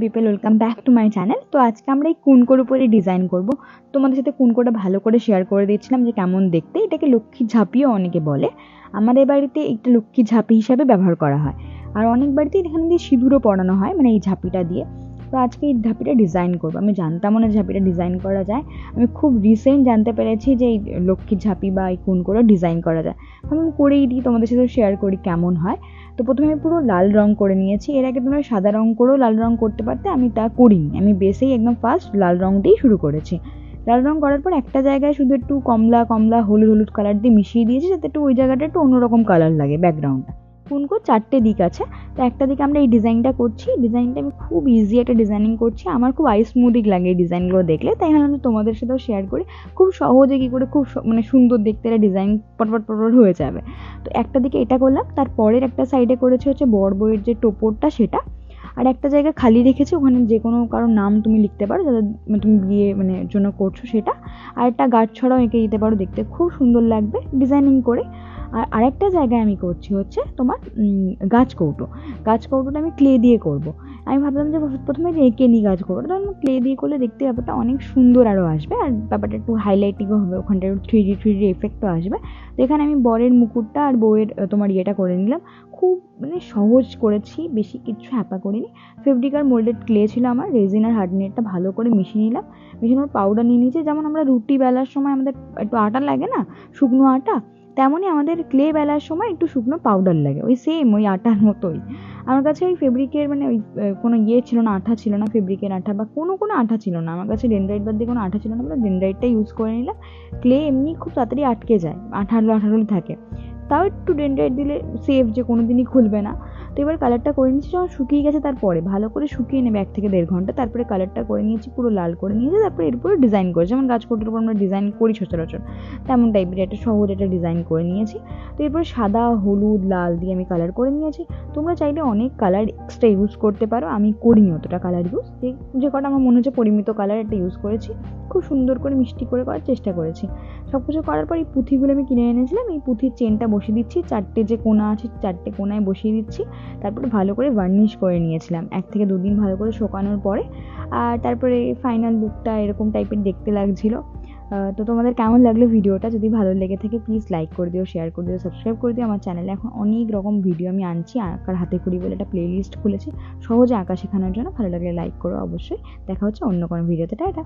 People welcome back to my channel তো আজকে আমরা এই কুনকোর উপরে ডিজাইন করব। তোমাদের সাথে কুনকোটা ভালো করে শেয়ার করে দিচ্ছিলাম যে কেমন দেখতে। এটাকে লক্ষ্মীর ঝাঁপিও অনেকে বলে। আমাদের বাড়িতে একটা লক্ষ্মীর ঝাঁপি হিসাবে ব্যবহার করা হয়। আর অনেক বাড়িতে এখানে দিয়ে সিঁদুরও পরানো হয় মানে এই ঝাঁপিটা দিয়ে। তো আজকে এই ঝাঁপিটা ডিজাইন করব। আমি জানতাম না ঝাঁপিটা ডিজাইন করা যায়। আমি খুব রিসেন্ট জানতে পেরেছি যে এই লক্ষ্মীর ঝাঁপি বা এই কুনকোরও ডিজাইন করা যায়। আমি করেই দিই, তোমাদের সাথে শেয়ার করি কেমন হয়। তো প্রথমে আমি পুরো লাল রং করে নিয়েছি। এর আগে তোমরা সাদা রং করেও লাল রং করতে পারতে, আমি তা করিনি। আমি বেসেই একদম ফার্স্ট লাল রং দিয়েই শুরু করেছি। লাল রং করার পর একটা জায়গায় শুধু একটু কমলা কমলা, হলুদ হলুদ কালার দিয়ে মিশিয়ে দিয়েছি, যাতে একটু ওই জায়গাটা একটু অন্যরকম কালার লাগে ব্যাকগ্রাউন্ডটা কুনকো? চারটে দিক আছে। তো একটা দিকে আমরা এই ডিজাইনটা করছি। ডিজাইনটা আমি খুব ইজি একটা ডিজাইনিং করছি। আমার খুব আই স্মুদিক লাগে এই ডিজাইনগুলো দেখলে। তাই যে তোমাদের সাথেও শেয়ার করি। খুব সহজে কী করে খুব মানে সুন্দর দেখতে একটা ডিজাইন পটপট পটপট হয়ে যাবে। তো একটা দিকে এটা করলাম। তারপরের একটা সাইডে করেছে হচ্ছে বর বইয়ের যে টোপরটা সেটা। আর একটা জায়গা খালি রেখেছি। ওখানে যে কোনো কারোর নাম তুমি লিখতে পারো। যাদের তুমি বিয়ে মানে জন্য করছ সেটা। আর একটা গাছ ছড়াও এঁকে দিতে পারো দেখতে। খুব সুন্দর লাগবে ডিজাইনিং করে। আর আরেকটা জায়গায় আমি করছি হচ্ছে তোমার গাছ কৌটো। গাছ কৌটোটা আমি ক্লে দিয়ে করব। আমি ভাবলাম যে প্রথমে যে এঁকে নিই গাছ কৌটো তখন ক্লে দিয়ে করলে দেখতে ব্যাপারটা অনেক সুন্দর আরও আসবে। আর ব্যাপারটা একটু হাইলাইটিংও হবে ওখানটা একটু থ্রি ডি থ্রি ডি এফেক্টও আসবে। তো এখানে আমি বরের মুকুটটা আর বউয়ের তোমার ইয়েটা করে নিলাম। খুব মানে সহজ করেছি, বেশি কিছু হ্যাপা করিনি। ফেব্রিকার মোল্ডেড ক্লে ছিল আমার রেজিন আর হার্ডনেটটা ভালো করে মিশিয়ে নিলাম। মিশানোর পাউডার নিয়ে নিয়েছি। যেমন আমরা রুটি বেলার সময় আমাদের একটু আটা লাগে না, শুকনো আটা তেমনই আমাদের ক্লে বেলার সময় একটু শুকনো পাউডার লাগে, ওই সেম ওই আটার মতোই। আমার কাছে ওই ফেব্রিকের মানে ওই কোনো ইয়ে ছিল না, আঠা ছিল না ফেব্রিকের আঠা বা কোনো কোনো আঠা ছিল না। আমার কাছে ডেনড্রাইট বাদ দিয়ে কোনো আঠা ছিল না আমরা ডেনড্রাইটটা ইউজ করে নিলাম। ক্লে এমনি খুব তাড়াতাড়ি আটকে যায়, আঠালো আঠালো থাকে। তাও একটু ডেনড্রাইট দিলে সেফ যে কোনো দিনই খুলবে না। তো এবার কালারটা করে নিয়েছি, যখন শুকিয়ে গেছে তারপরে, ভালো করে শুকিয়ে নেবে এক থেকে দেড় ঘণ্টা, তারপরে কালারটা করে নিয়েছি, পুরো লাল করে নিয়েছি, তারপরে এরপরে ডিজাইন করে যেমন গাছকোটের উপর আমরা ডিজাইন করি সচরাচর, তেমন টাইপের একটা সহজ একটা ডিজাইন করে নিয়েছি। তো এরপরে সাদা, হলুদ, লাল দিয়ে আমি কালার করে নিয়েছি। তোমরা চাইলে অনেক কালার এক্সট্রা ইউজ করতে পারো, আমি করিনি অতটা কালার ইউজ যে কটা আমার মনে হচ্ছে পরিমিত কালার একটা ইউজ করেছি, খুব সুন্দর করে মিষ্টি করে করার চেষ্টা করেছি। সব কিছু করার পর এই পুঁথিগুলো আমি কিনে এনেছিলাম, এই পুঁথির চেনটা বসিয়ে দিচ্ছি, চারটে যে কোনা আছে, চারটে কোনায় বসিয়ে দিচ্ছি। তারপরে ভালো করে ভার্নিশ করে নিয়েছিলাম। এক থেকে দুদিন ভালো করে শোকানোর পরে। আর তারপরে ফাইনাল লুকটা এরকম টাইপের দেখতে লাগছিল। তো তোমাদের কেমন লাগল ভিডিওটা যদি ভালো লেগে থাকে প্লিজ লাইক করে দিও শেয়ার করে দিও সাবস্ক্রাইব করে দিও। আমার চ্যানেলে এখন অনেক রকম ভিডিও আমি আনছি। আঁকার হাতে করি বলে একটা প্লেলিস্ট খুলেছি। সহজে আঁকা শেখানোর জন্য। ভালো লাগলে লাইক করো অবশ্যই। দেখা হচ্ছে অন্য কোনো ভিডিওতে টাটা!